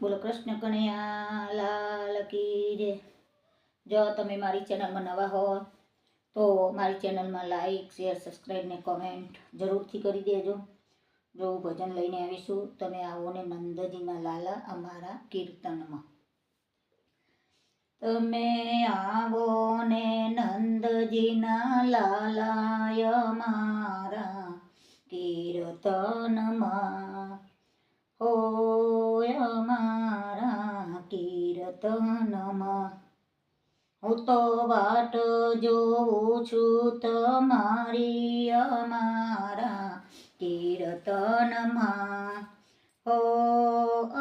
બોલો, કૃષ્ણ કનૈયા, લાલ કી જય. જો તમે મારી ચેનલમાં નવા હો, તો મારી ચેનલમાં લાઈક, શેર, સબસ્ક્રાઈબ ને કોમેન્ટ જરૂરથી કરી દેજો. જો ભજન લઈને આવીશું, તમે આવો ને નંદજીના લાલા અમારા કીર્તનમાં. તમે આવો ને નંદજીના લાલાય મારા કીર્તનમાં. અમારા કીર્તનમાં હું તો વાટ જોઉં છું તમારી અમારા કીર્તનમાં હો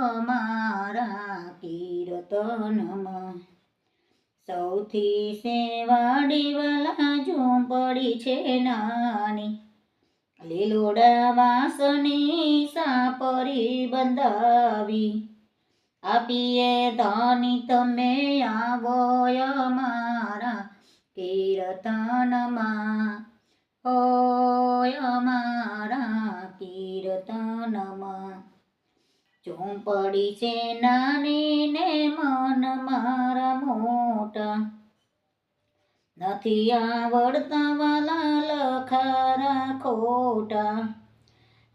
અમારા કીર્તનમાં સૌથી સેવાડી વાલા ઝૂંપડી છે નાની. લીલોડા વાસની સાપરી બંધાવી. આપીએ ધની, તમે આવો અમારા કીર્તનમાં. હોય અમારા કીર્તનમાં. ઝૂંપડી છે નાની ને મન મારા મોટા નથી આવડતા વાલા લખારા ખોટા.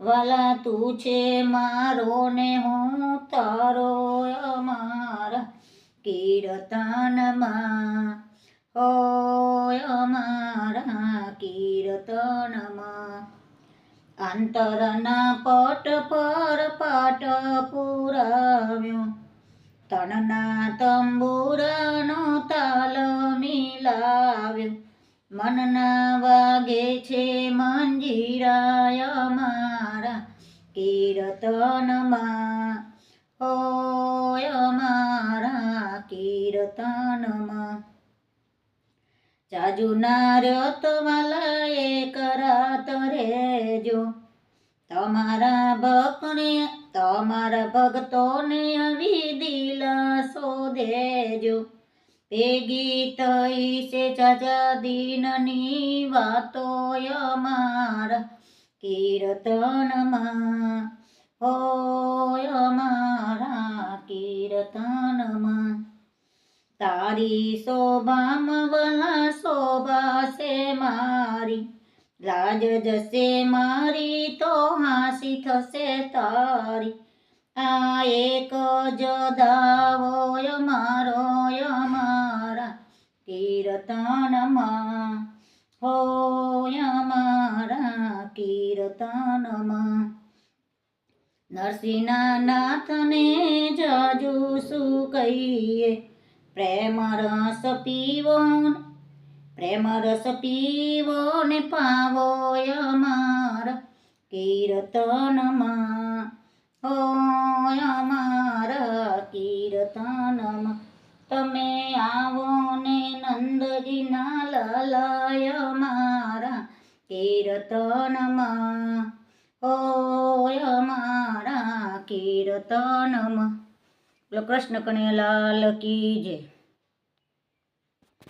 વાલા તું છે મારો ને હું તારો અમારા કીર્તનમાં. હોય અમારા કીર્તનમાં. અંતરના પટ પર પાટ પુરાવ્યો. તણના તંબુરાનો તાલ મિલાવ્યો મનના વાગે છે મંજીરાય મારા, કીર્તનમાં. હોય મારા કીર્તનમાં. જાજુ રતવાલા વાલા એક રાત રેજો. તમારા ભક્તને, તમારા ભક્તોને આવી દિલાસો દેજો ભેગી ગીત ઈશે જાજા દિનની વાતો અમારા કીર્તનમાં હોય અમારા કીર્તનમાં. તારી શોભામાં વલા શોભા છે મારી લાજ જશે મારી તો હાસી થશે તારી. આ એક જ દાવો મારો કીર્તનમાં હોય અમારા કીર્તનમાં નરસિંહના નાથને જાજુ શું કહીએ પ્રેમ રસ પીવો પ્રેમ રસ પીવો ને પાવો અમાર કીર્તનમાં હોય અમારા કીર્તનમાં તમે લાલાય મારા કીર્તનમાં હોય મારા કીર્તનમાં કૃષ્ણ કનૈયા લાલ કી જય.